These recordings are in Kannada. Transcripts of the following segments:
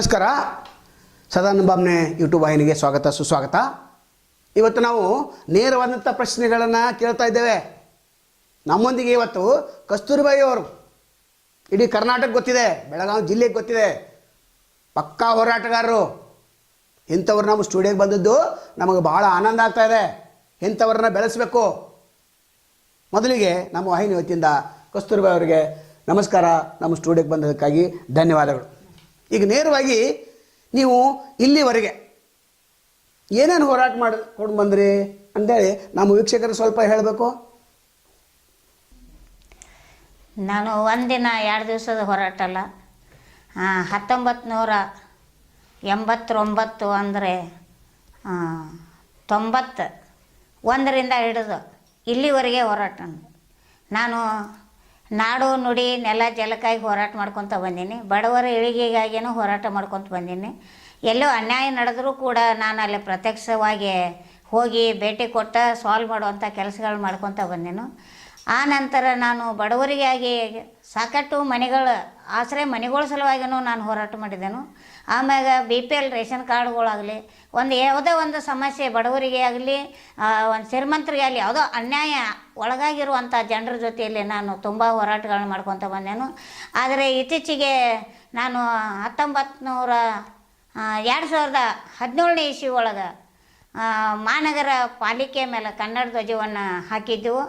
ನಮಸ್ಕಾರ. ಸದಾನಂದ ಬಾಮ್ನೆ ಯೂಟ್ಯೂಬ್ ವಾಹಿನಿಗೆ ಸ್ವಾಗತ, ಸುಸ್ವಾಗತ. ಇವತ್ತು ನಾವು ನೇರವಾದಂಥ ಪ್ರಶ್ನೆಗಳನ್ನು ಕೇಳ್ತಾ ಇದ್ದೇವೆ. ನಮ್ಮೊಂದಿಗೆ ಇವತ್ತು ಕಸ್ತೂರಿಬಾಯಿ ಅವರು. ಇಡೀ ಕರ್ನಾಟಕ ಗೊತ್ತಿದೆ, ಬೆಳಗಾವಿ ಜಿಲ್ಲೆಗೆ ಗೊತ್ತಿದೆ. ಪಕ್ಕಾ ಹೋರಾಟಗಾರರು. ಇಂಥವ್ರು ನಮ್ಮ ಸ್ಟುಡಿಯೋಗೆ ಬಂದದ್ದು ನಮಗೆ ಭಾಳ ಆನಂದ ಆಗ್ತಾ ಇದೆ. ಇಂಥವ್ರನ್ನ ಬೆಳೆಸಬೇಕು. ಮೊದಲಿಗೆ ನಮ್ಮ ವಾಹಿನಿ ವತಿಯಿಂದ ಕಸ್ತೂರಿಬಾಯಿ ಅವರಿಗೆ ನಮಸ್ಕಾರ. ನಮ್ಮ ಸ್ಟುಡಿಯೋಗೆ ಬಂದದಕ್ಕಾಗಿ ಧನ್ಯವಾದಗಳು. ಈಗ ನೇರವಾಗಿ ನೀವು ಇಲ್ಲಿವರೆಗೆ ಏನೇನು ಹೋರಾಟ ಮಾಡಿಕೊಂಡು ಬಂದ್ರಿ ಅಂತೇಳಿ ನಮ್ಮ ವೀಕ್ಷಕರು ಸ್ವಲ್ಪ ಹೇಳಬೇಕು? ನಾನು ಒಂದಿನ ಎರಡು ದಿವಸದ ಹೋರಾಟ ಅಲ್ಲ. ಹತ್ತೊಂಬತ್ತು ನೂರ ಎಂಬತ್ತೊಂಬತ್ತು ಅಂದರೆ ತೊಂಬತ್ತು ಒಂದರಿಂದ ಹಿಡಿದು ಇಲ್ಲಿವರೆಗೆ ಹೋರಾಟ. ನಾನು ನಾಡು, ನುಡಿ, ನೆಲ ಜಲಕ್ಕಾಗಿ ಹೋರಾಟ ಮಾಡ್ಕೊತ ಬಂದೀನಿ. ಬಡವರ ಇಳಿಗೆಗಾಗಿಯೂ ಹೋರಾಟ ಮಾಡ್ಕೊತ ಬಂದೀನಿ. ಎಲ್ಲೋ ಅನ್ಯಾಯ ನಡೆದರೂ ಕೂಡ ನಾನು ಅಲ್ಲಿ ಪ್ರತ್ಯಕ್ಷವಾಗಿ ಹೋಗಿ ಭೇಟಿ ಕೊಟ್ಟ ಸಾಲ್ವ್ ಮಾಡುವಂಥ ಕೆಲಸಗಳು ಮಾಡ್ಕೊತ ಬಂದೆನು. ಆ ನಂತರ ನಾನು ಬಡವರಿಗಾಗಿ ಸಾಕಷ್ಟು ಮನೆಗಳು, ಆಶ್ರಯ ಮನೆಗಳ ಸಲುವಾಗಿನೂ ನಾನು ಹೋರಾಟ ಮಾಡಿದೆನು. ಆಮ್ಯಾಗ ಬಿ ಪಿ ಎಲ್ ರೇಷನ್ ಕಾರ್ಡ್ಗಳಾಗಲಿ, ಒಂದು ಯಾವುದೋ ಒಂದು ಸಮಸ್ಯೆ ಬಡವರಿಗೆ ಆಗಲಿ ಒಂದು ಶ್ರೀಮಂತರಿಗೆ ಆಗಲಿ, ಯಾವುದೋ ಅನ್ಯಾಯ ಒಳಗಾಗಿರುವಂಥ ಜನರ ಜೊತೆಯಲ್ಲಿ ನಾನು ತುಂಬ ಹೋರಾಟಗಳನ್ನ ಮಾಡ್ಕೊತ ಬಂದೆನು. ಆದರೆ ಇತ್ತೀಚೆಗೆ ನಾನು ಹತ್ತೊಂಬತ್ತು ನೂರ ಎರಡು ಸಾವಿರದ ಹದಿನೇಳನೇ ಇಸ್ವಿ ಒಳಗೆ ಮಹಾನಗರ ಪಾಲಿಕೆ ಮೇಲೆ ಕನ್ನಡ ಧ್ವಜವನ್ನು ಹಾಕಿದ್ದೆವು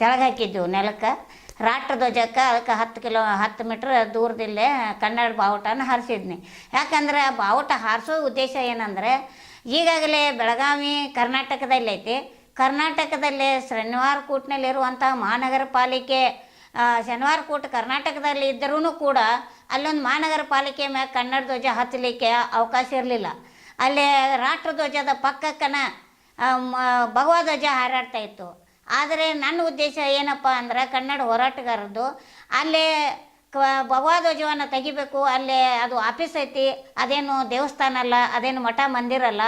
ತೆಳಗೆ ಹಾಕಿದ್ದೆವು ನೆಲಕ್ಕೆ. ರಾಷ್ಟ್ರ ಧ್ವಜಕ್ಕೆ ಅದಕ್ಕೆ ಹತ್ತು ಕಿಲೋ, ಹತ್ತು ಮೀಟ್ರ್ ದೂರದಲ್ಲೇ ಕನ್ನಡ ಬಾವುಟನ ಹಾರಿಸಿದ್ನಿ. ಯಾಕಂದ್ರೆ ಬಾವುಟ ಹಾರಿಸೋ ಉದ್ದೇಶ ಏನಂದರೆ, ಈಗಾಗಲೇ ಬೆಳಗಾವಿ ಕರ್ನಾಟಕದಲ್ಲೈತಿ ಕರ್ನಾಟಕದಲ್ಲಿ ಶನಿವಾರ ಕೂಟ್ನಲ್ಲಿರುವಂಥ ಮಹಾನಗರ ಪಾಲಿಕೆ ಶನಿವಾರ ಕೂಟ ಕರ್ನಾಟಕದಲ್ಲಿ ಇದ್ದರೂ ಕೂಡ ಅಲ್ಲೊಂದು ಮಹಾನಗರ ಪಾಲಿಕೆ ಮ್ಯಾಗ ಕನ್ನಡ ಧ್ವಜ ಹತ್ತಲಿಕ್ಕೆ ಅವಕಾಶ ಇರಲಿಲ್ಲ. ಅಲ್ಲಿ ರಾಷ್ಟ್ರಧ್ವಜದ ಪಕ್ಕಕ್ಕನ ಭಗವಧ್ವಜ ಹಾರಾಡ್ತಾ ಇತ್ತು. ಆದರೆ ನನ್ನ ಉದ್ದೇಶ ಏನಪ್ಪ ಅಂದ್ರೆ ಕನ್ನಡ ಹೋರಾಟಗಾರರದು ಅಲ್ಲೇ ಕ ಭಗವಾ ಧ್ವಜವನ್ನು ತೆಗಿಬೇಕು, ಅಲ್ಲೇ ಅದು ಆಫೀಸ್ ಐತಿ, ಅದೇನು ದೇವಸ್ಥಾನ ಅಲ್ಲ, ಅದೇನು ಮಠ ಮಂದಿರ ಅಲ್ಲ.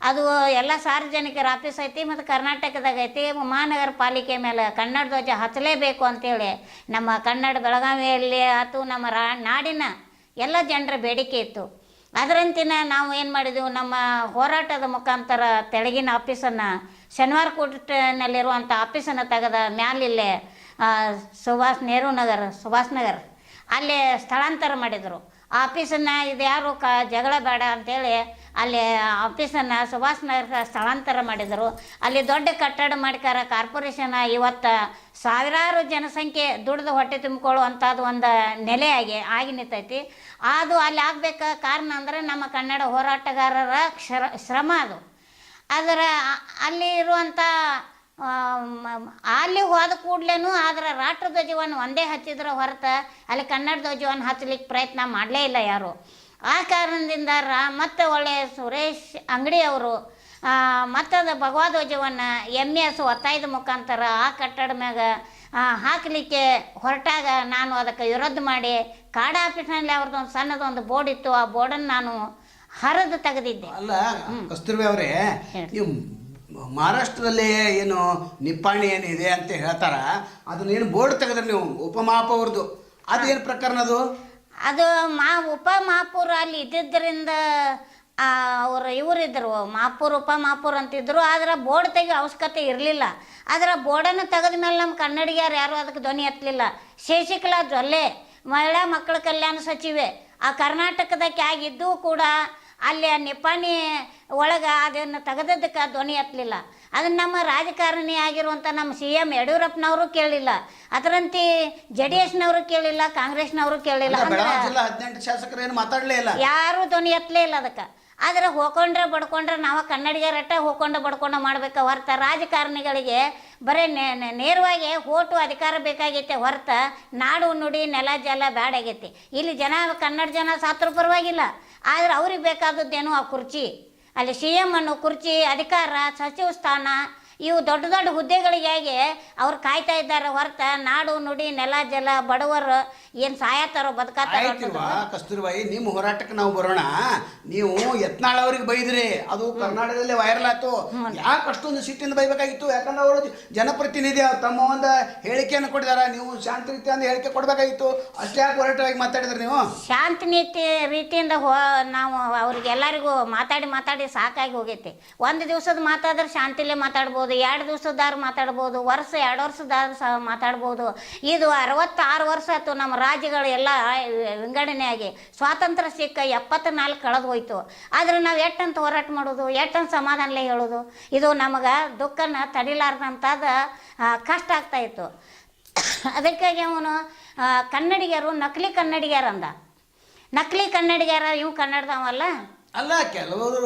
ಅದು ಎಲ್ಲ ಸಾರ್ವಜನಿಕರ ಆಫೀಸ್ ಐತಿ ಮತ್ತು ಕರ್ನಾಟಕದಾಗ ಐತಿ. ಮಹಾನಗರ ಪಾಲಿಕೆ ಮೇಲೆ ಕನ್ನಡ ಧ್ವಜ ಹಚ್ಚಲೇಬೇಕು ಅಂತೇಳಿ ನಮ್ಮ ಕನ್ನಡ ಬೆಳಗಾವಿಯಲ್ಲಿ ಆತು ನಮ್ಮ ರಾ ನಾಡಿನ ಎಲ್ಲ ಜನರ ಬೇಡಿಕೆ ಇತ್ತು. ಅದರಂತಿನ ನಾವು ಏನು ಮಾಡಿದೆವು, ನಮ್ಮ ಹೋರಾಟದ ಮುಖಾಂತರ ತೆಳಗಿನ ಆಫೀಸನ್ನು ಶನಿವಾರ ಕೂಟನಲ್ಲಿರುವಂಥ ಆಫೀಸನ್ನು ತೆಗೆದ ಮ್ಯಾಲಿಲ್ಲೇ ಸುಭಾಷ್ ನೆಹರು ನಗರ್, ಸುಭಾಷ್ ನಗರ್. ಅಲ್ಲೇ ಸ್ಥಳಾಂತರ ಮಾಡಿದರು. ಆಫೀಸನ್ನು ಇದು ಯಾರು ಕ, ಜಗಳ ಬೇಡ ಅಂತೇಳಿ ಅಲ್ಲಿ ಆಫೀಸನ್ನು ಸುಭಾಷ್ ನಗರ ಸ್ಥಳಾಂತರ ಮಾಡಿದರು. ಅಲ್ಲಿ ದೊಡ್ಡ ಕಟ್ಟಡ ಮಾಡಿಕಾರ ಕಾರ್ಪೊರೇಷನ್ ಇವತ್ತು ಸಾವಿರಾರು ಜನಸಂಖ್ಯೆ ದುಡಿದು ಹೊಟ್ಟೆ ತುಂಬಿಕೊಳ್ಳುವಂಥದ್ದು ಒಂದು ನೆಲೆಯಾಗಿ ಆಗಿ ನಿಂತೈತಿ. ಅದು ಅಲ್ಲಿ ಆಗಬೇಕ ಕಾರಣ ಅಂದರೆ ನಮ್ಮ ಕನ್ನಡ ಹೋರಾಟಗಾರರ ಶ್ರ ಶ್ರಮ ಅದು. ಅದರ ಅಲ್ಲಿ ಇರುವಂಥ ಅಲ್ಲಿ ಹೋದ ಕೂಡ್ಲೇನು ಅದರ ರಾಷ್ಟ್ರ ಧ್ವಜವನ್ನು ಒಂದೇ ಹಚ್ಚಿದ್ರೆ ಹೊರತು ಅಲ್ಲಿ ಕನ್ನಡ ಧ್ವಜವನ್ನು ಹಚ್ಚಲಿಕ್ಕೆ ಪ್ರಯತ್ನ ಮಾಡಲೇ ಇಲ್ಲ ಯಾರು. ಆ ಕಾರಣದಿಂದ ರಾ ಮತ್ತೆ ಒಳ್ಳೆಯ ಸುರೇಶ್ ಅಂಗಡಿ ಅವರು ಮತ್ತದು ಭಗವಾ ಧ್ವಜವನ್ನು ಎಂ ಎಸ್ ಒತ್ತಾಯದ ಮುಖಾಂತರ ಆ ಕಟ್ಟಡ ಮ್ಯಾಗ ಹಾಕಲಿಕ್ಕೆ ಹೊರಟಾಗ ನಾನು ಅದಕ್ಕೆ ವಿರೋಧ ಮಾಡಿ ಕಾಡ ಆಫೀಸ್ನಲ್ಲಿ ಅವ್ರದ್ದು ಒಂದು ಸಣ್ಣದೊಂದು ಬೋರ್ಡ್ ಇತ್ತು ಆ ಬೋರ್ಡನ್ನು ನಾನು ಹರಿದು ತೆಗೆದಿದ್ದೆ. ಅಲ್ಲ ಕಸ್ತೂರ್ಬಿ ಅವರೇ ನೀವು ಮಹಾರಾಷ್ಟ್ರದಲ್ಲಿ ಏನು ನಿಪ್ಪಾಣಿ ಏನಿದೆ ಅಂತ ಹೇಳ್ತಾರ ಅದನ್ನೇನು ಬೋರ್ಡ್ ತೆಗೆದ್ರೆ ನೀವು ಉಪಮಾಪ ಅವ್ರದ್ದು ಅದೇನು ಪ್ರಕರಣ ಅದು? ಅದು ಮಾ ಉಪ ಮಹಾಪುರ ಅಲ್ಲಿ ಇದ್ದಿದ್ದರಿಂದ ಅವರು ಇವರಿದ್ದರು ಮಾಪುರ್ ಉಪ ಮಾಪುರ್ ಅಂತಿದ್ರು. ಆದ್ರೆ ಬೋರ್ಡ್ ತೆಗಿಯೋ ಅವಶ್ಯಕತೆ ಇರಲಿಲ್ಲ. ಆದ್ರೆ ಬೋರ್ಡನ್ನು ತೆಗೆದ ಮೇಲೆ ನಮ್ಮ ಕನ್ನಡಿಗರು ಯಾರು ಅದಕ್ಕೆ ಧ್ವನಿ ಎತ್ತಲಿಲ್ಲ. ಶಶಿಕಲಾ ಜೊಲ್ಲೆ ಮಹಿಳಾ ಮಕ್ಕಳ ಕಲ್ಯಾಣ ಸಚಿವೆ. ಆ ಕರ್ನಾಟಕದಕ್ಕೆ ಆಗಿದ್ದು ಕೂಡ ಅಲ್ಲಿ ನಿಪಾಣಿ ಒಳಗೆ ಅದನ್ನು ತೆಗೆದದ್ದಕ್ಕೆ ಧ್ವನಿ ಎತ್ತಲಿಲ್ಲ. ಅದನ್ನು ನಮ್ಮ ರಾಜಕಾರಣಿ ಆಗಿರುವಂಥ ನಮ್ಮ ಸಿ ಎಂ ಯಡಿಯೂರಪ್ಪನವರು ಕೇಳಿಲ್ಲ. ಅದರಂತೆ ಜೆ ಡಿ ಎಸ್ನವರು ಕೇಳಿಲ್ಲ ಕಾಂಗ್ರೆಸ್ನವರು ಕೇಳಿಲ್ಲ. ಹದಿನೆಂಟು ಶಾಸಕರು ಏನು ಮಾತಾಡಲೇ ಇಲ್ಲ. ಯಾರು ಧ್ವನಿ ಎತ್ತಲೇ ಇಲ್ಲ ಅದಕ್ಕೆ. ಆದ್ರೆ ಹೋಕೊಂಡ್ರೆ ಬಡ್ಕೊಂಡ್ರೆ ನಾವು ಕನ್ನಡಿಗರಟ್ಟ ಹೋಕೊಂಡು ಬಡ್ಕೊಂಡು ಮಾಡ್ಬೇಕು ಹೊರತ ರಾಜಕಾರಣಿಗಳಿಗೆ ಬರೀ ನೇರವಾಗಿ ಓಟು ಅಧಿಕಾರ ಬೇಕಾಗೈತೆ ಹೊರತ ನಾಡು, ನುಡಿ, ನೆಲ, ಜಲ ಬ್ಯಾಡಾಗೈತಿ ಇಲ್ಲಿ ಜನ, ಕನ್ನಡ ಜನ ಸಾತ್ರ ಪರವಾಗಿಲ್ಲ. ಆದ್ರೆ ಅವ್ರಿಗೆ ಬೇಕಾದದ್ದೇನು ಆ ಕುರ್ಚಿ? ಅಲ್ಲಿ ಸಿ ಎಂ ಅನ್ನು ಕುರ್ಚಿ, ಅಧಿಕಾರ, ಸಚಿವ ಸ್ಥಾನ ಇವು ದೊಡ್ಡ ದೊಡ್ಡ ಹುದ್ದೆಗಳಿಗಾಗಿ ಅವ್ರು ಕಾಯ್ತಾ ಇದ್ದಾರೆ ಹೊರತ ನಾಡು ನುಡಿ ನೆಲ ಜಲ ಬಡವರು ಏನು ಸಾಯತ್ತಾರೋ ಬದುಕತ್ತಾರೋ ಆಯ್ತಿಲ್ವಾ ಕಸ್ತೂರಿಬಾಯಿ ನಿಮ್ಮ ಹೋರಾಟಕ್ಕೆ ನಾವು ಬರೋಣ. ನೀವು ಯತ್ನಾಳ್ ಅವ್ರಿಗೆ ಬೈದ್ರಿ. ಅದು ಕರ್ನಾಟಕದಲ್ಲಿ ವೈರಲ್ ಆಯ್ತು. ಯಾಕೆ ಅಷ್ಟೊಂದು ಸಿಟ್ಟಿಂದ ಬೈಬೇಕಾಗಿತ್ತು? ಯಾಕಂದ್ರೆ ಅವರು ಜನಪ್ರತಿನಿಧಿ ಅವ್ರು ತಮ್ಮ ಒಂದು ಹೇಳಿಕೆಯನ್ನು ಕೊಟ್ಟಿದಾರ ನೀವು ಶಾಂತಿ ರೀತಿ ಅಂತ ಹೇಳಿಕೆ ಕೊಡಬೇಕಾಗಿತ್ತು. ಅಷ್ಟೇ ಯಾಕೆ ಹೋರಾಟವಾಗಿ ಮಾತಾಡಿದ್ರಿ ನೀವು? ಶಾಂತಿ ನೀತಿ ರೀತಿಯಿಂದ ಹೋ ನಾವು ಅವ್ರಿಗೆಲ್ಲರಿಗೂ ಮಾತಾಡಿ ಮಾತಾಡಿ ಸಾಕಾಗಿ ಹೋಗೈತಿ. ಒಂದು ದಿವಸದ ಮಾತಾದ್ರೆ ಶಾಂತಿಲೇ ಮಾತಾಡ್ಬೋದು. ಎರಡು ದಿವಸದಾರು ಮಾತಾಡ್ಬೋದು, ವರ್ಷ ಎರಡು ವರ್ಷದಾರು ಸಹ ಮಾತಾಡ್ಬೋದು. ಇದು ಅರವತ್ತಾರು ವರ್ಷ ಆಯ್ತು ನಮ್ಮ ರಾಜ್ಯಗಳು ಎಲ್ಲ ವಿಂಗಡಣೆಯಾಗಿ ಸ್ವಾತಂತ್ರ್ಯ ಸಿಕ್ಕ ಎಪ್ಪತ್ನಾಲ್ಕು ಕಳೆದು ಹೋಯ್ತು. ಆದ್ರೆ ನಾವು ಎಟ್ಟಂತ ಹೋರಾಟ ಮಾಡೋದು ಎಟ್ಟಂತ ಸಮಾಧಾನಲೇ ಹೇಳೋದು? ಇದು ನಮಗೆ ದುಃಖನ ತಡಿಲಾರ್ದಂಥದ್ದು ಕಷ್ಟ ಆಗ್ತಾ ಇತ್ತು. ಅದಕ್ಕಾಗಿ ಅವನು ಕನ್ನಡಿಗರು ನಕಲಿ ಕನ್ನಡಿಗರಂದ. ನಕಲಿ ಕನ್ನಡಿಗರ ಇವು ಕನ್ನಡದವಲ್ಲ? ಅಲ್ಲ, ಕೆಲವರು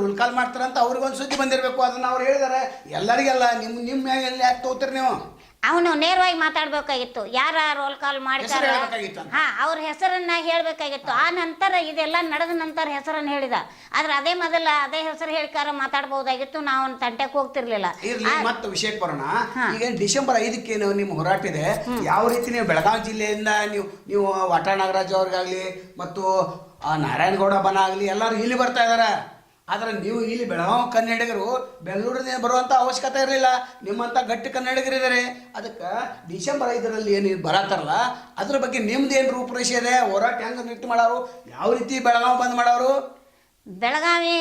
ರೂಲ್ ಕಾಲ್ ಮಾಡ್ತಾರಂತ ಅವ್ರಿಗೊಂದು ಸುದ್ದಿ ಬಂದಿರಬೇಕು. ಅದನ್ನು ಅವ್ರು ಹೇಳಿದಾರೆ. ಎಲ್ಲರಿಗೆಲ್ಲ, ನಿಮ್ಮ ನಿಮ್ಮ ಮ್ಯಾಗ ಎಲ್ಲಿ ಯಾಕೆ ತಗೋತೀರಿ ನೀವು? ಅವನು ನೇರವಾಗಿ ಮಾತಾಡ್ಬೇಕಾಗಿತ್ತು. ಯಾರ ರೋಲ್ ಕಾಲ್ ಮಾಡ್ತಾರ. ಹಾ ಅವ್ರ ಹೆಸರನ್ನ ಹೇಳ್ಬೇಕಾಗಿತ್ತು. ಆ ನಂತರ ಇದೆಲ್ಲ ನಡೆದ ನಂತರ ಹೆಸರನ್ನ ಹೇಳಿದ. ಆದ್ರೆ ಅದೇ ಮೊದಲ ಅದೇ ಹೆಸರು ಹೇಳಿಕಾರ ಮಾತಾಡಬಹುದಾಗಿತ್ತು. ನಾವು ಅವ್ನ ತಂಟೆಗೆ ಹೋಗ್ತಿರ್ಲಿಲ್ಲ. ಇರ್ಲಿ ಮತ್ತೆ ವಿಷಯಕ್ಕೆ ಬರೋಣ. ಈಗ ಡಿಸೆಂಬರ್ ಐದಕ್ಕೆ ನಿಮ್ಮ ಹೋರಾಟ ಇದೆ. ಯಾವ ರೀತಿ ನೀವು ಬೆಳಗಾವಿ ಜಿಲ್ಲೆಯಿಂದ ನೀವು ನೀವು ವಾಟ ನಾಗರಾಜ್ ಅವ್ರಿಗಾಗ್ಲಿ ಮತ್ತು ನಾರಾಯಣಗೌಡ ಬನ ಆಗಲಿ ಎಲ್ಲರೂ ಇಲ್ಲಿ ಬರ್ತಾ ಇದಾರೆ. ಆದ್ರೆ ನೀವು ಇಲ್ಲಿ ಬೆಳಗಾವಿ ಕನ್ನಡಿಗರು ಬೆಂಗಳೂರಿನಿಂದ ಬರುವಂಥ ಅವಶ್ಯಕತೆ ಇರಲಿಲ್ಲ. ನಿಮ್ಮಂತ ಗಟ್ಟಿ ಕನ್ನಡಿಗರಿದ್ದಾರೆ ಅದಕ್ಕೆ ಡಿಸೆಂಬರ್ ಐದರಲ್ಲಿ ಏನು ಬರತ್ತಾರಲ್ಲ, ಅದ್ರ ಬಗ್ಗೆ ನಿಮ್ದು ಏನು ರೂಪರೇಷೆ ಇದೆ? ಹೋರಾಟ ಹೆಂಗೆ ನಿಟ್ಟು ಮಾಡೋರು? ಯಾವ ರೀತಿ ಬೆಳಗಾವಿ ಬಂದ್ ಮಾಡೋರು? ಬೆಳಗಾವಿ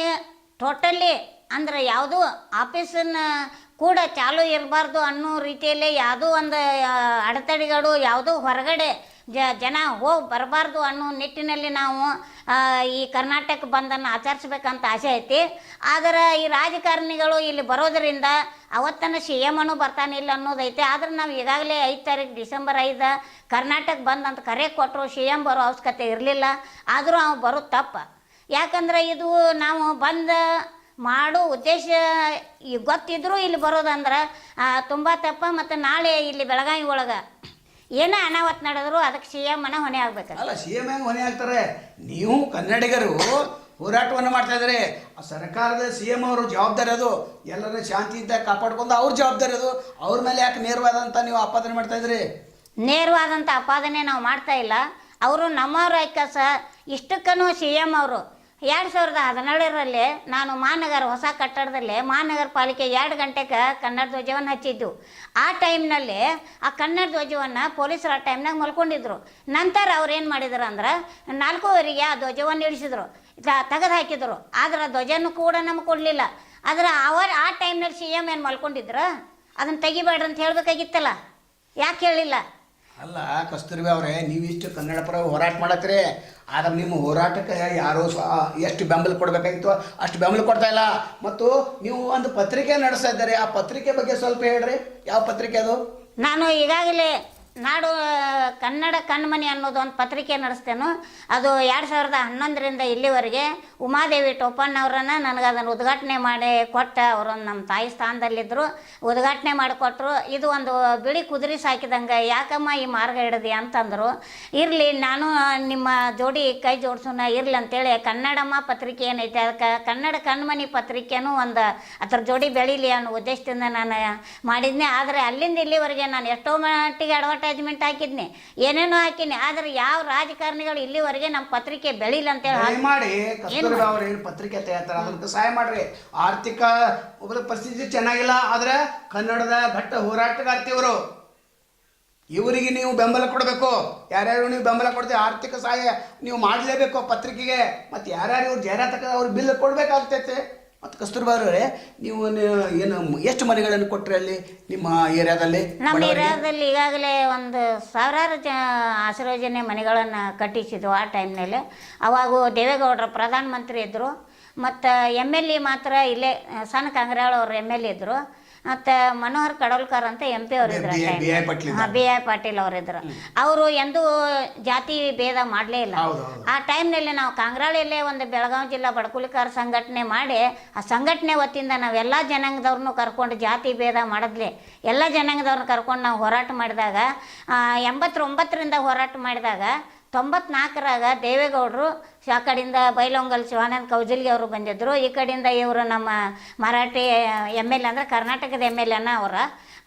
ಟೋಟಲಿ ಅಂದ್ರೆ ಯಾವುದು ಆಫೀಸನ್ನ ಕೂಡ ಚಾಲು ಇರಬಾರ್ದು ಅನ್ನೋ ರೀತಿಯಲ್ಲಿ ಯಾವುದೋ ಒಂದು ಅಡೆತಡೆಗಳು, ಯಾವುದೋ ಹೊರಗಡೆ ಜ, ಜನ ಹೋಗಿ ಬರಬಾರ್ದು ಅನ್ನೋ ನಿಟ್ಟಿನಲ್ಲಿ ನಾವು ಈ ಕರ್ನಾಟಕ ಬಂದನ್ನು ಆಚರಿಸ್ಬೇಕಂತ ಆಸೆ ಐತಿ. ಆದರೆ ಈ ರಾಜಕಾರಣಿಗಳು ಇಲ್ಲಿ ಬರೋದರಿಂದ ಅವತ್ತನ ಸಿ ಎಂ ಅನ್ನು ಬರ್ತಾನಿಲ್ಲ ಅನ್ನೋದೈತೆ ಆದ್ರೆ ನಾವು ಈಗಾಗಲೇ ಐದು ತಾರೀಕು ಡಿಸೆಂಬರ್ ಐದು ಕರ್ನಾಟಕ ಬಂದ್ ಅಂತ ಕರೆ ಕೊಟ್ಟರು ಸಿ ಎಂ ಬರೋ ಅವಶ್ಯಕತೆ ಇರಲಿಲ್ಲ. ಆದರೂ ಅವ್ನು ಬರೋದು ತಪ್ಪ. ಯಾಕಂದ್ರೆ ಇದು ನಾವು ಬಂದ ಮಾಡೋ ಉದ್ದೇಶ ಈ ಗೊತ್ತಿದ್ರು ಇಲ್ಲಿ ಬರೋದಂದ್ರೆ ತುಂಬ ತಪ್ಪ ಮತ್ತು ನಾಳೆ ಇಲ್ಲಿ ಬೆಳಗಾವಿ ಒಳಗೆ ಏನೇ ಅನಾವತ್ ನಡೆದ್ರು ಅದಕ್ಕೆ ಸಿ ಎಂ ಅನ್ನ ಹೊಣೆ ಆಗ್ಬೇಕು ಅಲ್ಲ ಸಿ ಎಂ ಹೆಂಗೆ ಹೊಣೆ ಆಗ್ತಾರೆ? ನೀವು ಕನ್ನಡಿಗರು ಹೋರಾಟವನ್ನು ಮಾಡ್ತಾ ಇದ್ದಾರೆ. ಸರ್ಕಾರದ ಸಿ ಎಂ ಅವರು ಜವಾಬ್ದಾರಿ ಅದು. ಎಲ್ಲರ ಶಾಂತಿಯಿಂದ ಕಾಪಾಡ್ಕೊಂಡು ಅವ್ರ ಜವಾಬ್ದಾರಿ ಅದು. ಅವ್ರ ಮೇಲೆ ಯಾಕೆ ನೇರವಾದಂತ ನೀವು ಆಪಾದನೆ ಮಾಡ್ತಾ ಇದ್ರಿ ನೇರವಾದಂಥ ಆಪಾದನೆ ನಾವು ಮಾಡ್ತಾ ಇಲ್ಲ. ಅವರು ನಮ್ಮವ್ರ ಐಕಸ ಇಷ್ಟಕ್ಕನೂ ಸಿ ಎಂ ಅವರು ಎರಡು ಸಾವಿರದ ಹದಿನೇಳರಲ್ಲಿ ನಾನು ಮಹಾನಗರ ಹೊಸ ಕಟ್ಟಡದಲ್ಲಿ ಮಹಾನಗರ ಪಾಲಿಕೆ ಎರಡು ಗಂಟೆಗೆ ಕನ್ನಡ ಧ್ವಜವನ್ನು ಹಚ್ಚಿದ್ದು. ಆ ಟೈಮ್ನಲ್ಲಿ ಆ ಕನ್ನಡ ಧ್ವಜವನ್ನು ಪೊಲೀಸರು ಆ ಟೈಮ್ನಾಗ ಮಲ್ಕೊಂಡಿದ್ರು. ನಂತರ ಅವ್ರು ಏನು ಮಾಡಿದ್ರು ಅಂದ್ರೆ ನಾಲ್ಕೂವರೆಗೆ ಆ ಧ್ವಜವನ್ನು ಇಳಿಸಿದ್ರು. ತೆಗೆದು ಹಾಕಿದ್ರು ಆದ್ರೆ ಧ್ವಜನೂ ಕೂಡ ನಮ್ಗೆ ಕೊಡಲಿಲ್ಲ. ಆದ್ರೆ ಅವರು, ಆ ಟೈಮ್ನಲ್ಲಿ ಸಿ ಎಂ ಏನು ಮಲ್ಕೊಂಡಿದ್ರು? ಅದನ್ನು ತೆಗಿಬೇಡ್ರಿ ಅಂತ ಹೇಳ್ಬೇಕಾಗಿತ್ತಲ್ಲ? ಯಾಕೆ ಹೇಳಿಲ್ಲ? ಅಲ್ಲ ಕಸ್ತೂರ್ಬಿ ಅವರೇ ನೀವಿಷ್ಟು ಕನ್ನಡ ಪರ ಹೋರಾಟ ಮಾಡತ್ರಿ ಆದ್ರೆ ನಿಮ್ಮ ಹೋರಾಟಕ್ಕೆ ಯಾರೋ ಎಷ್ಟು ಬೆಂಬಲ ಕೊಡಬೇಕಾಗಿತ್ತು? ಅಷ್ಟು ಬೆಂಬಲ ಕೊಡ್ತಾ ಇಲ್ಲ. ಮತ್ತು ನೀವು ಒಂದು ಪತ್ರಿಕೆ ನಡೆಸ್ತಾ ಇದ್ದಾರೆ. ಆ ಪತ್ರಿಕೆ ಬಗ್ಗೆ ಸ್ವಲ್ಪ ಹೇಳ್ರಿ. ಯಾವ ಪತ್ರಿಕೆ ಅದು? ನಾನು ಈಗಾಗಲೇ ನಾಡು, ಕನ್ನಡ ಕಣ್ಮನಿ ಅನ್ನೋದು ಒಂದು ಪತ್ರಿಕೆ ನಡೆಸ್ತೇನು ಅದು ಎರಡು ಸಾವಿರದ ಹನ್ನೊಂದರಿಂದ ಇಲ್ಲಿವರೆಗೆ ಉಮಾದೇವಿ ಟೋಪಣ್ಣವ್ರನ್ನ ನನಗೆ ಅದನ್ನು ಉದ್ಘಾಟನೆ ಮಾಡಿ ಕೊಟ್ಟ ಅವರು ನಮ್ಮ ತಾಯಿ ಸ್ಥಾನದಲ್ಲಿದ್ದರು ಉದ್ಘಾಟನೆ ಮಾಡಿಕೊಟ್ರು ಇದು ಒಂದು ಬಿಳಿ ಕುದುರೆ ಸಾಕಿದಂಗೆ, ಯಾಕಮ್ಮ ಈ ಮಾರ್ಗ ಹಿಡಿದಿ ಅಂತಂದರು. ಇರಲಿ, ನಾನು ನಿಮ್ಮ ಜೋಡಿ ಕೈ ಜೋಡಿಸೋಣ, ಇರಲಿ ಅಂತೇಳಿ ಕನ್ನಡಮ್ಮ ಪತ್ರಿಕೆ ಏನೈತೆ ಅದಕ್ಕೆ ಕನ್ನಡ ಕಣ್ಮನಿ ಪತ್ರಿಕೆನೂ ಒಂದು ಅದ್ರ ಜೋಡಿ ಬೆಳೀಲಿ ಅನ್ನೋ ಉದ್ದೇಶದಿಂದ ನಾನು ಮಾಡಿದ್ನೆ. ಆದರೆ ಅಲ್ಲಿಂದ ಇಲ್ಲಿವರೆಗೆ ನಾನು ಎಷ್ಟೋ ಮಟ್ಟಿಗೆ ಅಡ್ವರ್ಟೈಸ್ಮೆಂಟ್ ಹಾಕಿದ್ನಿ ಏನೇನೋ ಹಾಕಿನಿ ಆದ್ರೆ ಯಾವ ರಾಜಕಾರಣಿಗಳು ಇಲ್ಲಿವರೆಗೆ ನಮ್ಮ ಪತ್ರಿಕೆ ಬೆಳಿಲ್ಲ ಅಂತೇಳಿ ಹೇಳಿ ಕಸ್ತೂರ್ಬಾ ಅವ್ರು ಏನು ಪತ್ರಿಕೆ ತಯಾರ್ತಾರೆ ಅದಕ್ಕೆ ಸಹಾಯ ಮಾಡ್ರಿ. ಆರ್ಥಿಕ ಒಬ್ಬರ ಪರಿಸ್ಥಿತಿ ಚೆನ್ನಾಗಿಲ್ಲ ಆದ್ರೆ ಕನ್ನಡದ ಘಟ್ಟ ಹೋರಾಟಗಾರ್ತಿ ಇವರು. ಇವರಿಗೆ ನೀವು ಬೆಂಬಲ ಕೊಡಬೇಕು. ಯಾರ್ಯಾರು ನೀವು ಬೆಂಬಲ ಕೊಡ್ತೀವಿ ಆರ್ಥಿಕ ಸಹಾಯ ನೀವು ಮಾಡಲೇಬೇಕು ಪತ್ರಿಕೆಗೆ. ಮತ್ತು ಯಾರ್ಯಾರು ಇವ್ರು ಜಾಹೀರಾತಕ್ಕೆ ಅವ್ರು ಬಿಲ್ ಕೊಡಬೇಕಾಗ್ತೈತೆ. ಮತ್ತು ಕಸ್ತೂರ್ಬಾ ಅವರೇ ನೀವು ಏನು ಎಷ್ಟು ಮನೆಗಳನ್ನು ಕೊಟ್ಟರೆ ಅಲ್ಲಿ ನಿಮ್ಮ ಏರಿಯಾದಲ್ಲಿ? ನಮ್ಮ ಏರಿಯಾದಲ್ಲಿ ಈಗಾಗಲೇ ಒಂದು ಸಾವಿರಾರು ಜ ಆಶ್ರಯೋಜನೆ ಮನೆಗಳನ್ನು ಕಟ್ಟಿಸಿದ್ವು ಆ ಟೈಮ್ನಲ್ಲಿ. ಅವಾಗ ದೇವೇಗೌಡರು ಪ್ರಧಾನಮಂತ್ರಿ ಇದ್ದರು ಮತ್ತು ಎಂ ಎಲ್ ಎ ಮಾತ್ರ ಇಲ್ಲೇ ಸಣ್ಣ ಕಂಗ್ರಾಳ್ ಅವ್ರು ಎಂ ಎಲ್ ಎ ಇದ್ದರು ಮತ್ತು ಮನೋಹರ್ ಕಡೋಲ್ಕರ್ ಅಂತ ಎಂ ಪಿ ಅವರು ಇದ್ರು ಬಿ- ಐ ಪಾಟೀಲ್ ಅವರಿದ್ರು ಅವರು ಎಂದೂ ಜಾತಿ ಭೇದ ಮಾಡಲೇ ಇಲ್ಲ. ಆ ಟೈಮ್ನಲ್ಲಿ ನಾವು ಕಾಂಗ್ರಾಳಿಯಲ್ಲೇ ಒಂದು ಬೆಳಗಾವಿ ಜಿಲ್ಲಾ ಬಡಕುಲಿಕಾರ ಸಂಘಟನೆ ಮಾಡಿ ಆ ಸಂಘಟನೆ ವತಿಯಿಂದ ನಾವೆಲ್ಲ ಜನಾಂಗದವ್ರನ್ನೂ ಕರ್ಕೊಂಡು ಜಾತಿ ಭೇದ ಮಾಡಿದ್ಲಿ. ಎಲ್ಲ ಜನಾಂಗದವ್ರನ್ನ ಕರ್ಕೊಂಡು ನಾವು ಹೋರಾಟ ಮಾಡಿದಾಗ ಎಂಬತ್ತೊಂಬತ್ತರಿಂದ ಹೋರಾಟ ಮಾಡಿದಾಗ ತೊಂಬತ್ನಾಲ್ಕರಾಗ ದೇವೇಗೌಡರು ಆ ಕಡೆಯಿಂದ ಬೈಲೊಂಗಲ್ ಶಿವಾನಂದ ಕೌಜಲ್ಗಿ ಅವರು ಬಂದಿದ್ದರು ಈ ಕಡೆಯಿಂದ ಇವರು ನಮ್ಮ ಮರಾಠಿ ಎಂ ಎಲ್ ಅಂದರೆ ಕರ್ನಾಟಕದ ಎಂ ಎಲ್ ಎನ ಅವರ.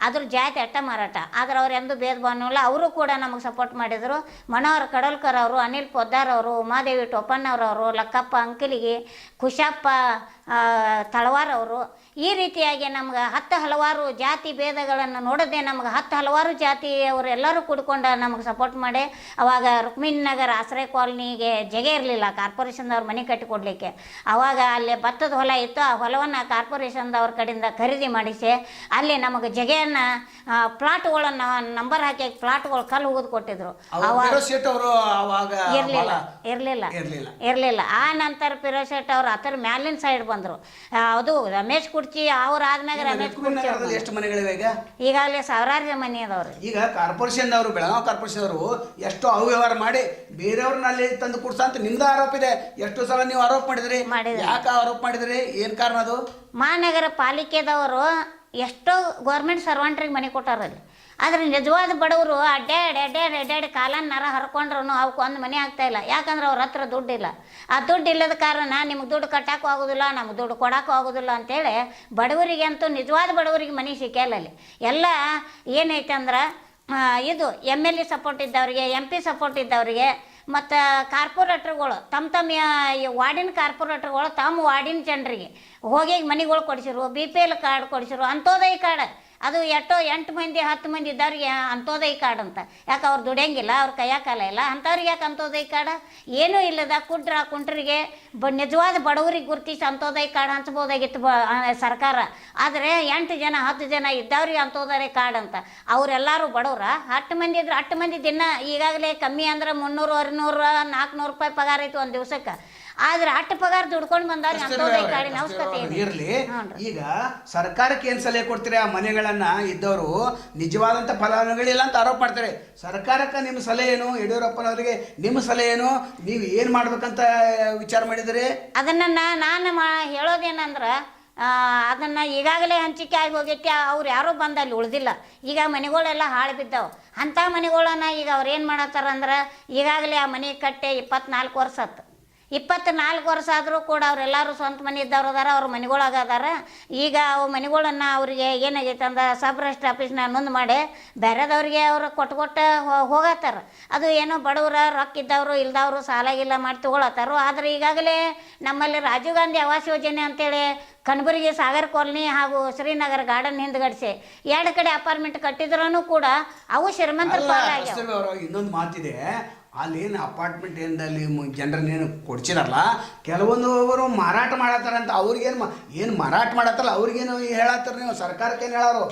ಅದ್ರ ಜಾತಿ ಅಟ್ಟ ಮಾರಾಟ. ಆದ್ರೆ ಅವ್ರು ಎಂದು ಭೇದ ಭಾವನಲ್ಲ ಅವರು ಕೂಡ ನಮಗೆ ಸಪೋರ್ಟ್ ಮಾಡಿದರು. ಮನೋಹರ್ ಕಡಲ್ಕರ್ ಅವರು, ಅನಿಲ್ ಪೊದ್ದಾರ್ ಅವರು, ಉಮಾದೇವಿ ಟೋಪಣ್ಣವ್ರವರು ಲಕ್ಕಪ್ಪ ಅಂಕಲಿಗೆ, ಕುಶಪ್ಪ ತಳವಾರ್ ಅವರು. ಈ ರೀತಿಯಾಗಿ ನಮ್ಗೆ ಹತ್ತು ಹಲವಾರು ಜಾತಿ ಭೇದಗಳನ್ನು ನೋಡದೆ ನಮ್ಗೆ ಹತ್ತು ಹಲವಾರು ಜಾತಿಯವರು ಎಲ್ಲರೂ ಕುಡ್ಕೊಂಡು ನಮಗೆ ಸಪೋರ್ಟ್ ಮಾಡಿ ಅವಾಗ ರುಕ್ಮಿಣಿ ನಗರ ಆಶ್ರಯ ಕಾಲನಿಗೆ ಜಗೆ ಇರಲಿಲ್ಲ ಕಾರ್ಪೊರೇಷನ್ದವ್ರು ಮನೆ ಕಟ್ಟಿಕೊಡ್ಲಿಕ್ಕೆ ಆವಾಗ ಅಲ್ಲಿ ಭತ್ತದ ಹೊಲ ಇತ್ತು ಆ ಹೊಲವನ್ನು ಕಾರ್ಪೊರೇಷನ್ದವ್ರ ಕಡೆಯಿಂದ ಖರೀದಿ ಮಾಡಿಸಿ ಅಲ್ಲಿ ನಮಗೆ ಜಗೆಯನ್ನು ಪ್ಲಾಟ್ಗಳನ್ನು ನಂಬರ್ ಹಾಕಿ ಪ್ಲಾಟ್ಗಳು ಕಲ್ಲು ಹುಗಿದು ಕೊಟ್ಟಿದ್ರು. ಅವಾಗ ಇರಲಿಲ್ಲ ಇರಲಿಲ್ಲ. ಇರ್ಲಿಲ್ಲ. ಆ ನಂತರ ಪಿರೋಶೆಟ್ ಅವ್ರು ಆತರ ಮ್ಯಾಲಿನ ಸೈಡ್ ಬಂದರು. ಅದು ರಮೇಶ್ ಕುರ್ಚಿ ಅವ್ರ ಆದ್ಮ್ಯಾಗ ರಮೇಶ್ ಎಷ್ಟು ಮನೆಗಳಿವೆ ಈಗ? ಈಗಾಗಲೇ ಸಾವಿರಾರು ಮನೆ ಅದಾವ್ರಿ. ಈಗ ಕಾರ್ಪೊರೇಷನ್ ಅವರು ಬೆಳಗಾವಿ ಕಾರ್ಪೊರೇಷನ್ ಅವರು ಎಷ್ಟೋ ಅವ್ಯವಹಾರ ಮಾಡಿ ಬೇರೆಯವ್ರನ್ನ ಅಲ್ಲಿ ತಂದು ಕುಡ್ಸ ಅಂತ ನಿಮ್ದು ಆರೋಪ ಇದೆ. ಎಷ್ಟು ಸಲ ನೀವು ಆರೋಪ ಮಾಡಿದ್ರಿ. ಮಾಡಿದೆ. ಯಾಕೆ ಆರೋಪ ಮಾಡಿದ್ರಿ? ಏನ್ ಕಾರಣ ಅದು? ಮಹಾನಗರ ಪಾಲಿಕೆದವರು ಎಷ್ಟೋ ಗೌರ್ಮೆಂಟ್ ಸರ್ವೆಂಟ್ರಿಗೆ ಮನೆ ಕೊಟ್ಟಾರಲ್ಲಿ. ಆದ್ರೆ ನಿಜವಾದ ಬಡವರು ಅಡ್ಡಾಡಿ ಅಡ್ಡಾಡಿ ಅಡ್ಡಾಡಿ ಕಾಲನ್ನ ನರ ಹರ್ಕೊಂಡ್ರು ಅವಕ್ಕೆ ಒಂದು ಮನೆ ಆಗ್ತಾ ಇಲ್ಲ. ಯಾಕಂದ್ರೆ ಅವ್ರ ಹತ್ರ ದುಡ್ಡಿಲ್ಲ. ಆ ದುಡ್ಡು ಇಲ್ಲದ ಕಾರಣ ನಿಮ್ಗೆ ದುಡ್ಡು ಕಟ್ಟಕ್ಕೂ ಆಗೋದಿಲ್ಲ, ನಮ್ಗೆ ದುಡ್ಡು ಕೊಡಕ್ಕೂ ಆಗೋದಿಲ್ಲ ಅಂತೇಳಿ ಬಡವರಿಗೆ ಅಂತೂ ನಿಜವಾದ ಬಡವರಿಗೆ ಮನೆ ಸಿಕ್ಕಲ್ಲ ಅಲ್ಲಿ. ಎಲ್ಲ ಏನೈತೆ ಅಂದ್ರೆ ಇದು ಎಂ ಎಲ್ ಎ ಸಪೋರ್ಟ್ ಇದ್ದವ್ರಿಗೆ ಎಂ ಪಿ ಸಪೋರ್ಟ್ ಇದ್ದವ್ರಿಗೆ, ಮತ್ತು ಕಾರ್ಪೊರೇಟ್ರುಗಳು ತಮ್ಮ ತಮ್ಮ ವಾರ್ಡಿನ ಕಾರ್ಪೊರೇಟ್ರುಗಳು ತಮ್ಮ ವಾರ್ಡಿನ ಜನರಿಗೆ ಹೋಗಿ ಮನೆಗಳು ಕೊಡಿಸಿರು ಬಿ ಪಿ ಎಲ್ ಕಾರ್ಡ್ ಕೊಡಿಸಿರು ಅಂತ್ಯೋದಯ ಕಾರ್ಡ್ ಅದು ಎಷ್ಟೋ ಎಂಟು ಮಂದಿ, ಹತ್ತು ಮಂದಿ ಇದ್ದವ್ರಿಗೆ ಅಂತ್ಯೋದಯ ಕಾರ್ಡ್ ಅಂತ. ಯಾಕೆ ಅವ್ರು ದುಡಿಯಂಗಿಲ್ಲ, ಅವ್ರ ಕೈಯಾಗ ಕಾಲ ಇಲ್ಲ ಅಂಥವ್ರಿಗೆ ಯಾಕೆ ಅಂತೋದಯ ಕಾರ್ಡ್ ಏನೂ ಇಲ್ಲದ ಕುಡ್ರ ಕುಂಟ್ರಿಗೆ ಬ ನಿಜವಾದ ಬಡವರಿಗೆ ಗುರುತಿಸಿ ಅಂತೋದಯ ಕಾರ್ಡ್ ಹಂಚ್ಬೋದಾಗಿತ್ತು ಬ ಸರ್ಕಾರ. ಆದರೆ ಎಂಟು ಜನ, ಹತ್ತು ಜನ ಇದ್ದವ್ರಿಗೆ ಅಂತ್ಯೋದಯ ಕಾರ್ಡ್ ಅಂತ. ಅವರೆಲ್ಲರೂ ಬಡವ್ರ. ಹತ್ತು ಮಂದಿ ಇದ್ರೆ ಹತ್ತು ಮಂದಿ ದಿನ ಈಗಾಗಲೇ ಕಮ್ಮಿ ಅಂದ್ರೆ ಮುನ್ನೂರು ಆರುನೂರು ನಾಲ್ಕುನೂರು ರೂಪಾಯಿ ಪಗಾರ ಐತಿ ಒಂದು ದಿವ್ಸಕ್ಕೆ. ಆದ್ರೆ ಅಟ್ಟ ಪಗಾರ ದುಡ್ಕೊಂಡು ಅವಶ್ಯಕತೆ ಇದೆ. ಇರ್ಲಿ. ಈಗ ಸರ್ಕಾರಕ್ಕೆ ಏನ್ ಸಲಹೆ ಕೊಡ್ತೀರಿ ಆ ಮನೆಗಳನ್ನ ಇದ್ದವರು? ನಿಜವಾದಂತ ಫಲಾನುಭವಿಗಳಿಲ್ಲ ಅಂತ ಆರೋಪ ಮಾಡ್ತಾರೆ. ಸರ್ಕಾರಕ್ಕೆ ನಿಮ್ಮ ಸಲಹೆ ಏನು? ಯಡಿಯೂರಪ್ಪನವರಿಗೆ ನಿಮ್ಮ ಸಲಹೆ ಏನು? ನೀವು ಏನ್ ಮಾಡ್ಬೇಕಂತ ವಿಚಾರ ಮಾಡಿದಿರಿ? ಅದನ್ನ ನಾ- ನಾನು ಮಾ ಹೇಳೋದೇನಂದ್ರೆ ಆ, ಅದನ್ನ ಈಗಾಗಲೇ ಹಂಚಿಕೆ ಆಗಿ ಹೋಗೈತಿ. ಅವ್ರು ಯಾರೂ ಬಂದ ಅಲ್ಲಿ ಉಳ್ದಿಲ್ಲ. ಈಗ ಮನೆಗಳೆಲ್ಲ ಹಾಳು ಬಿದ್ದಾವೆ. ಅಂಥ ಮನೆಗಳನ್ನ ಈಗ ಅವ್ರು ಏನು ಮಾಡತ್ತಾರ ಅಂದ್ರೆ ಈಗಾಗಲೇ ಆ ಮನೆ ಕಟ್ಟೆ ಇಪ್ಪತ್ನಾಲ್ಕು ವರ್ಷ ಆತು. ಇಪ್ಪತ್ನಾಲ್ಕು ವರ್ಷ ಆದರೂ ಕೂಡ ಅವರೆಲ್ಲರೂ ಸ್ವಂತ ಮನೆ ಇದ್ದವ್ರು ಅದಾರ ಅವ್ರ ಮನೆಗೊಳಗೆ ಅದಾರ. ಈಗ ಅವು ಮನೆಗಳನ್ನ ಅವರಿಗೆ ಏನಾಗೈತೆ ಅಂದ್ರೆ ಸಬ್ ರೆಸ್ಟ್ ಆಫೀಸ್ನ ನೊಂದು ಮಾಡಿ ಬೇರೆದವ್ರಿಗೆ ಅವರು ಕೊಟ್ಟು ಕೊಟ್ಟು ಹೋಗತ್ತಾರ ಅದು ಏನೋ ಬಡವ್ರ ರೊಕ್ಕ ಇದ್ದವರು ಇಲ್ದವರು ಸಾಲ ಗಿಲ್ಲ ಮಾಡಿ ತಗೊಳತ್ತಾರೋ ಆದರೆ ಈಗಾಗಲೇ ನಮ್ಮಲ್ಲಿ ರಾಜೀವ್ ಗಾಂಧಿ ಆವಾಸ್ ಯೋಜನೆ ಅಂತೇಳಿ ಕಣ್ಬುರ್ಗಿ ಸಾಗರ್ ಕಾಲನಿ ಹಾಗೂ ಶ್ರೀನಗರ ಗಾರ್ಡನ್ ಹಿಂದ್ಗಡಿಸಿ ಎರಡು ಕಡೆ ಅಪಾರ್ಟ್ಮೆಂಟ್ ಕಟ್ಟಿದ್ರೂ ಕೂಡ ಅವು ಶ್ರೀಮಂತರ ಪಾಲಾಗ್ಯಾವ. ಇನ್ನೊಂದು ಮಾತಿದೆ. ಅಲ್ಲಿ ಏನು ಅಪಾರ್ಟ್ಮೆಂಟ್ ಏನಲ್ಲಿ ಜನರನ್ನೇನು ಕೊಡ್ಸಿರಲ್ಲ ಕೆಲವೊಂದು ಅವರು ಮಾರಾಟ ಮಾಡತ್ತಾರಂತ ಅವ್ರಿಗೇನು ಏನು ಮಾರಾಟ ಮಾಡತ್ತಲ್ಲ ಅವ್ರಿಗೇನು ಹೇಳತ್ತಾರ ನೀವು? ಸರ್ಕಾರಕ್ಕೆ ಏನು ಹೇಳೋರು?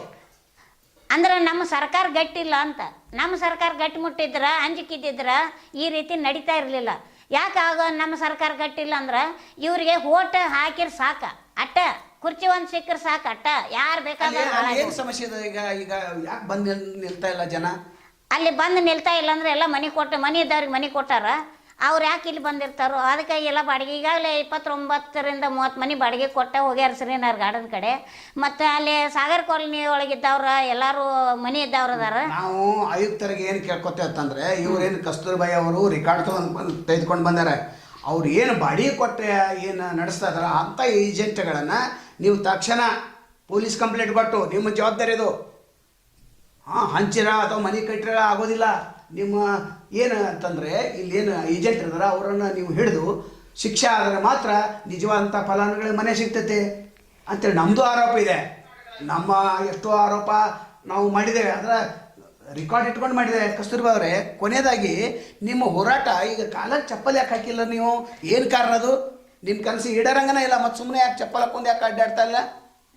ಅಂದ್ರೆ ನಮ್ಮ ಸರ್ಕಾರ ಗಟ್ಟಿಲ್ಲ ಅಂತ. ನಮ್ಮ ಸರ್ಕಾರ ಗಟ್ಟಿ ಮುಟ್ಟಿದ್ರ ಅಂಜಿಕಿದ್ದಿದ್ರ ಈ ರೀತಿ ನಡೀತಾ ಇರಲಿಲ್ಲ. ಯಾಕೆ ಆಗ ನಮ್ಮ ಸರ್ಕಾರ ಗಟ್ಟಿಲ್ಲ ಅಂದ್ರೆ ಇವರಿಗೆ ಓಟ್ ಹಾಕಿರ್ ಸಾಕ ಅಟ್ಟ ಕುರ್ಚಿ ಒಂದು ಸಿಕ್ಕರ್ ಸಾಕ ಅಟ್ಟ ಯಾರು ಬೇಕಾದ್ರೆ ಏನು ಸಮಸ್ಯೆ ಇದೆ ಈಗ? ಈಗ ಯಾಕೆ ಬಂದು ನಿಲ್ತಾ ಇಲ್ಲ ಜನ? ಅಲ್ಲಿ ಬಂದು ನಿಲ್ತಾ ಇಲ್ಲ ಅಂದ್ರೆ ಎಲ್ಲ ಮನೆ ಕೊಟ್ಟು, ಮನೆ ಇದ್ದವ್ರಿಗೆ ಮನೆ ಕೊಟ್ಟಾರ? ಅವ್ರು ಯಾಕೆ ಇಲ್ಲಿ ಬಂದಿರ್ತಾರೋ? ಅದಕ್ಕೆ ಎಲ್ಲ ಬಾಡಿಗೆ, ಈಗಾಗಲೇ ಇಪ್ಪತ್ತೊಂಬತ್ತರಿಂದ ಮೂವತ್ತು ಮನೆ ಬಾಡಿಗೆ ಕೊಟ್ಟ ಹೋಗ್ಯಾರ ಶ್ರೀನಗರ್ ಗಾರ್ಡನ್ ಕಡೆ. ಮತ್ತು ಅಲ್ಲಿ ಸಾಗರ್ ಕಾಲೋನಿ ಒಳಗಿದ್ದವ್ರ ಎಲ್ಲರೂ ಮನೆ ಇದ್ದವ್ರು ಅದಾರ? ನಾವು ಆಯುಕ್ತರಿಗೆ ಏನು ಕೇಳ್ಕೊತೇವೆ ಇವ್ರು ಇವ್ರೇನು ಕಸ್ತೂರ್ಬಾಯಿ ಅವರು ರೆಕಾರ್ಡ್ ತೊಗೊಂಡು ತೆಗೆದುಕೊಂಡು ಬಂದಾರೆ. ಅವ್ರು ಏನು ಬಾಡಿಗೆ ಕೊಟ್ಟು ಏನು ನಡೆಸ್ತಾ ಇದಾರೆ? ಅಂಥ ಏಜೆಂಟ್ಗಳನ್ನು ನೀವು ತಕ್ಷಣ ಪೊಲೀಸ್ ಕಂಪ್ಲೇಂಟ್ ಕೊಟ್ಟು, ನಿಮ್ಮ ಜವಾಬ್ದಾರಿ ಇದು. ಹಂಚಿರ ಅಥವಾ ಮನೆ ಕಟ್ಟಿರ ಆಗೋದಿಲ್ಲ. ನಿಮ್ಮ ಏನು ಅಂತಂದರೆ, ಇಲ್ಲೇನು ಏಜೆಂಟ್ ಇದಾರ ಅವರನ್ನು ನೀವು ಹಿಡಿದು ಶಿಕ್ಷೆ ಆದರೆ ಮಾತ್ರ ನಿಜವಾದಂಥ ಫಲಾನುಗಳಿಗೆ ಮನೆ ಸಿಗ್ತೈತೆ ಅಂತೇಳಿ ನಮ್ಮದು ಆರೋಪ ಇದೆ. ನಮ್ಮ ಎಷ್ಟೋ ಆರೋಪ ನಾವು ಮಾಡಿದ್ದೇವೆ. ಅದರ ರೆಕಾರ್ಡ್ ಇಟ್ಕೊಂಡು ಮಾಡಿದೆ ಕಸ್ತೂರ್ಬಾ ಅವರೇ, ಕೊನೆಯದಾಗಿ ನಿಮ್ಮ ಹೋರಾಟ, ಈಗ ಕಾಲಕ್ಕೆ ಚಪ್ಪಲಿ ಯಾಕೆ ಹಾಕಿಲ್ಲ ನೀವು? ಏನು ಕಾರಣ ಅದು? ನಿಮ್ಮ ಕನಸು ಈಡೇರಂಗನೇ ಇಲ್ಲ, ಮತ್ತು ಸುಮ್ಮನೆ ಯಾಕೆ ಚಪ್ಪಲ್ ಹಾಕೊಂಡು ಯಾಕೆ ಅಡ್ಡಾಡ್ತಾ ಇಲ್ಲ?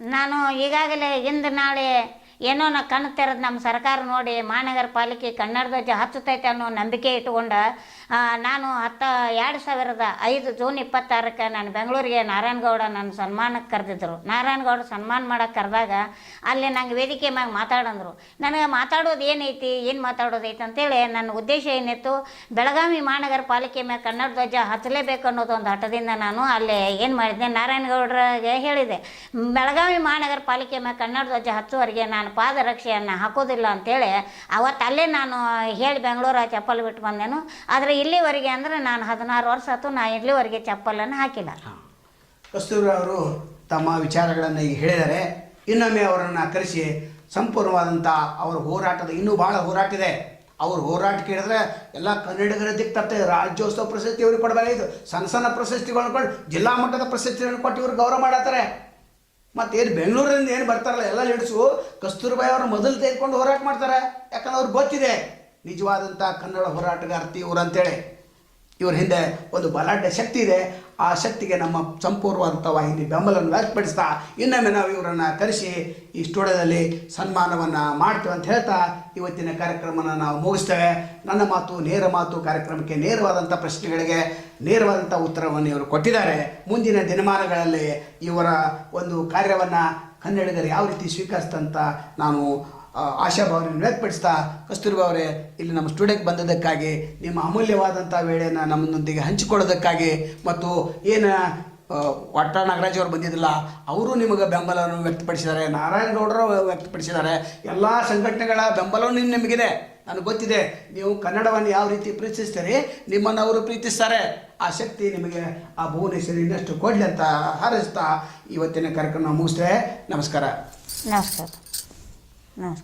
ನಾನು ಈಗಾಗಲೇ ಇಂದು ನಾಳೆ ಏನೋ ನಾ ಕಣ್ಣು ತೆರೆದು ನಮ್ಮ ಸರ್ಕಾರ ನೋಡಿ ಮಹಾನಗರ ಪಾಲಿಕೆ ಕನ್ನಡ ಧ್ವಜ ಹಚ್ಚುತ್ತೈತೆ ಅನ್ನೋ ನಂಬಿಕೆ ಇಟ್ಟುಕೊಂಡು ನಾನು ಹತ್ತ, ಎರಡು ಸಾವಿರದ ಐದು ಜೂನ್ ಇಪ್ಪತ್ತಾರಕ್ಕೆ ನಾನು ಬೆಂಗಳೂರಿಗೆ ನಾರಾಯಣಗೌಡ ನನ್ನ ಸನ್ಮಾನಕ್ಕೆ ಕರೆದಿದ್ದರು ನಾರಾಯಣಗೌಡ ಸನ್ಮಾನ ಮಾಡಕ್ಕೆ ಕರೆದಾಗ ಅಲ್ಲಿ ನಂಗೆ ವೇದಿಕೆ ಮ್ಯಾಗ ಮಾತಾಡಂದ್ರು. ನನಗೆ ಮಾತಾಡೋದು ಏನೈತಿ, ಏನು ಮಾತಾಡೋದೈತಿ ಅಂತೇಳಿ ನನ್ನ ಉದ್ದೇಶ ಏನಿತ್ತು, ಬೆಳಗಾವಿ ಮಹಾನಗರ ಪಾಲಿಕೆ ಮ್ಯಾಗ ಕನ್ನಡ ಧ್ವಜ ಹಚ್ಚಲೇಬೇಕು ಅನ್ನೋದು ಒಂದು ಹಠದಿಂದ ನಾನು ಅಲ್ಲಿ ಏನು ಮಾಡಿದ್ದೆ ನಾರಾಯಣಗೌಡರಿಗೆ ಹೇಳಿದೆ. ಬೆಳಗಾವಿ ಮಹಾನಗರ ಪಾಲಿಕೆ ಮ್ಯಾಗ ಕನ್ನಡ ಧ್ವಜ ಹಚ್ಚುವರೆಗೆ ನಾನು ನಾನು ಪಾದರಕ್ಷೆಯನ್ನು ಹಾಕೋದಿಲ್ಲ ಅಂತೇಳಿ ಅವತ್ತು ಅಲ್ಲೇ ನಾನು ಹೇಳಿ ಬೆಂಗಳೂರು ಚಪ್ಪಲ್ ಬಿಟ್ಟು ಬಂದೇನು. ಆದರೆ ಇಲ್ಲಿವರೆಗೆ ಅಂದರೆ ನಾನು ಹದಿನಾರು ವರ್ಷ ಆಯ್ತು ನಾ ಇಲ್ಲಿವರೆಗೆ ಚಪ್ಪಲನ್ನು ಹಾಕಿಲ್ಲ. ಕಸ್ತೂರಿ ಅವರು ತಮ್ಮ ವಿಚಾರಗಳನ್ನು ಈಗ ಹೇಳಿದರೆ ಇನ್ನೊಮ್ಮೆ ಅವರನ್ನು ಕರೆಸಿ ಸಂಪೂರ್ಣವಾದಂಥ ಅವರ ಹೋರಾಟದ ಇನ್ನೂ ಭಾಳ ಹೋರಾಟ ಇದೆ. ಅವ್ರ ಹೋರಾಟ ಕೇಳಿದ್ರೆ ಎಲ್ಲ ಕನ್ನಡಿಗರ ದಿಕ್ಕು ರಾಜ್ಯೋತ್ಸವ ಪ್ರಶಸ್ತಿ ಇವ್ರಿಗೆ ಕೊಡಬೇಕಾಗಿತ್ತು. ಸಣ್ಣ ಸಣ್ಣ ಪ್ರಶಸ್ತಿಗಳನ್ನ ಕೊಟ್ಟು ಜಿಲ್ಲಾ ಮಟ್ಟದ ಪ್ರಶಸ್ತಿಗಳನ್ನು ಕೊಟ್ಟು ಇವ್ರಿಗೆ ಗೌರವ ಮಾಡತ್ತಾರೆ. ಮತ್ತು ಏನು ಬೆಂಗಳೂರಿಂದ ಏನು ಬರ್ತಾರಲ್ಲ ಎಲ್ಲ ಲೀಡ್ಸು ಕಸ್ತೂರ್ಬಾಯಿ ಅವ್ರನ್ನ ಮೊದಲು ತೆಗೆದುಕೊಂಡು ಹೋರಾಟ ಮಾಡ್ತಾರೆ. ಯಾಕಂದ್ರೆ ಅವ್ರಿಗೆ ಗೊತ್ತಿದೆ ನಿಜವಾದಂಥ ಕನ್ನಡ ಹೋರಾಟಗಾರ್ತಿ ಇವರು ಅಂತೇಳಿ. ಇವ್ರ ಹಿಂದೆ ಒಂದು ಬಲಾಢ್ಯ ಶಕ್ತಿ ಇದೆ. ಆ ಶಕ್ತಿಗೆ ನಮ್ಮ ಸಂಪೂರ್ಣವಾದಂಥ ವಾಹಿನಿ ಬೆಂಬಲವನ್ನು ವ್ಯಕ್ತಪಡಿಸ್ತಾ, ಇನ್ನೊಮ್ಮೆ ನಾವು ಇವರನ್ನು ಕರೆಸಿ ಈ ಸ್ಟುಡಿಯೋದಲ್ಲಿ ಸನ್ಮಾನವನ್ನು ಮಾಡ್ತೇವೆ ಅಂತ ಹೇಳ್ತಾ ಇವತ್ತಿನ ಕಾರ್ಯಕ್ರಮನ ನಾವು ಮುಗಿಸ್ತೇವೆ. ನನ್ನ ಮಾತು, ನೇರ ಮಾತು ಕಾರ್ಯಕ್ರಮಕ್ಕೆ ನೇರವಾದಂಥ ಪ್ರಶ್ನೆಗಳಿಗೆ ನೇರವಾದಂಥ ಉತ್ತರವನ್ನು ಇವರು ಕೊಟ್ಟಿದ್ದಾರೆ. ಮುಂದಿನ ದಿನಮಾನಗಳಲ್ಲಿ ಇವರ ಒಂದು ಕಾರ್ಯವನ್ನು ಕನ್ನಡಿಗರು ಯಾವ ರೀತಿ ಸ್ವೀಕರಿಸ್ತಂತ ನಾನು ಆಶಾಭಾವನೆಯನ್ನು ವ್ಯಕ್ತಪಡಿಸ್ತಾ ಕಸ್ತೂರ್ಬಾ ಅವರೇ, ಇಲ್ಲಿ ನಮ್ಮ ಸ್ಟುಡಿಯೋಕ್ಕೆ ಬಂದದಕ್ಕಾಗಿ ನಿಮ್ಮ ಅಮೂಲ್ಯವಾದಂಥ ವೇಳೆಯನ್ನು ನಮ್ಮೊಂದಿಗೆ ಹಂಚಿಕೊಳ್ಳೋದಕ್ಕಾಗಿ ಮತ್ತು ಏನು ವಟ್ಟ ನಾಗರಾಜ್ ಅವರು ಬಂದಿದ್ದಿಲ್ಲ, ಅವರು ನಿಮಗೆ ಬೆಂಬಲವನ್ನು ವ್ಯಕ್ತಪಡಿಸಿದ್ದಾರೆ ನಾರಾಯಣಗೌಡರು ವ್ಯಕ್ತಪಡಿಸಿದ್ದಾರೆ, ಎಲ್ಲ ಸಂಘಟನೆಗಳ ಬೆಂಬಲವನ್ನು ನಿಮ್- ನಿಮಗಿದೆ, ನನಗೆ ಗೊತ್ತಿದೆ, ನೀವು ಕನ್ನಡವನ್ನು ಯಾವ ರೀತಿ ಪ್ರೀತಿಸ್ತೀರಿ, ನಿಮ್ಮನ್ನು ಅವರು ಪ್ರೀತಿಸ್ತಾರೆ, ಆ ಶಕ್ತಿ ನಿಮಗೆ ಆ ಭುವನೇಶ್ವರಿ ಇನ್ನಷ್ಟು ಕೊಡಲಿ ಅಂತ ಹಾರೈಸ್ತಾ ಇವತ್ತಿನ ಕಾರ್ಯಕ್ರಮ ಮುಗಿಸ್ತೇವೆ ನಮಸ್ಕಾರ. ನಮಸ್ಕಾರ. Nossa.